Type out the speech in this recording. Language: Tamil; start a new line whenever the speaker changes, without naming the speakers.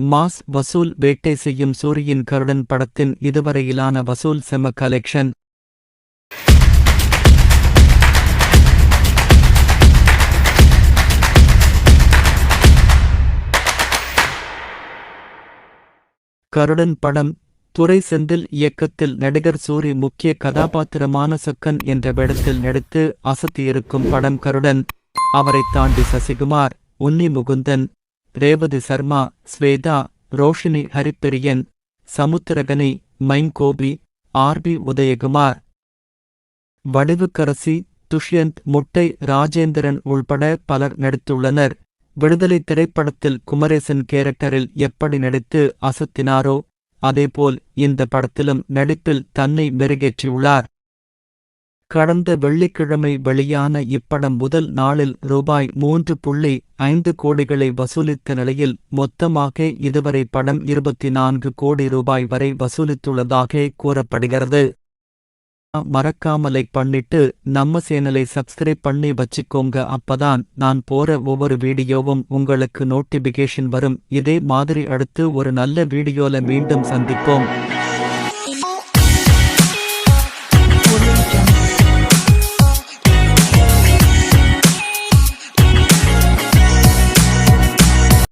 மாஸ் வசூல் வேட்டை செய்யும் சூரியின் கருடன் படத்தின் இதுவரையிலான வசூல் செம கலெக்ஷன். கருடன் படம் துரை செந்தில் இயக்கத்தில் நடிகர் சூரி முக்கிய கதாபாத்திரமான சக்கன் என்ற வேடத்தில் நடித்து அசத்தியிருக்கும் படம் கருடன். அவரைத் தாண்டி சசிகுமார் உன்னி முகுந்தன் ரேவதி சர்மா ஸ்வேதா ரோஷினி ஹரிப்பிரியன் சமுத்திரகனி மைங்கோபி ஆர்பி உதயகுமார். வடிவுக்கரசி துஷ்யந்த் முட்டை ராஜேந்திரன் உள்பட பலர் நடித்துள்ளனர். விடுதலை திரைப்படத்தில் குமரேசன் கேரக்டரில் எப்படி நடித்து அசத்தினாரோ அதேபோல் இந்த படத்திலும் நடிப்பில் தன்னை மெருகேற்றியுள்ளார். கடந்த வெள்ளிக்கிழமை வெளியான இப்படம் முதல் நாளில் ரூபாய் மூன்று புள்ளி ஐந்து கோடிகளை வசூலித்த நிலையில் மொத்தமாக இதுவரை படம் இருபத்தி நான்கு கோடி ரூபாய் வரை வசூலித்துள்ளதாக கூறப்படுகிறது. மறக்காம லைக் பண்ணிட்டு நம்ம சேனலை சப்ஸ்கிரைப் பண்ணி வச்சுக்கோங்க. அப்பதான் நான் போற ஒவ்வொரு வீடியோவும் உங்களுக்கு நோட்டிபிகேஷன் வரும். இதே மாதிரி அடுத்து ஒரு நல்ல வீடியோல மீண்டும் சந்திப்போம்.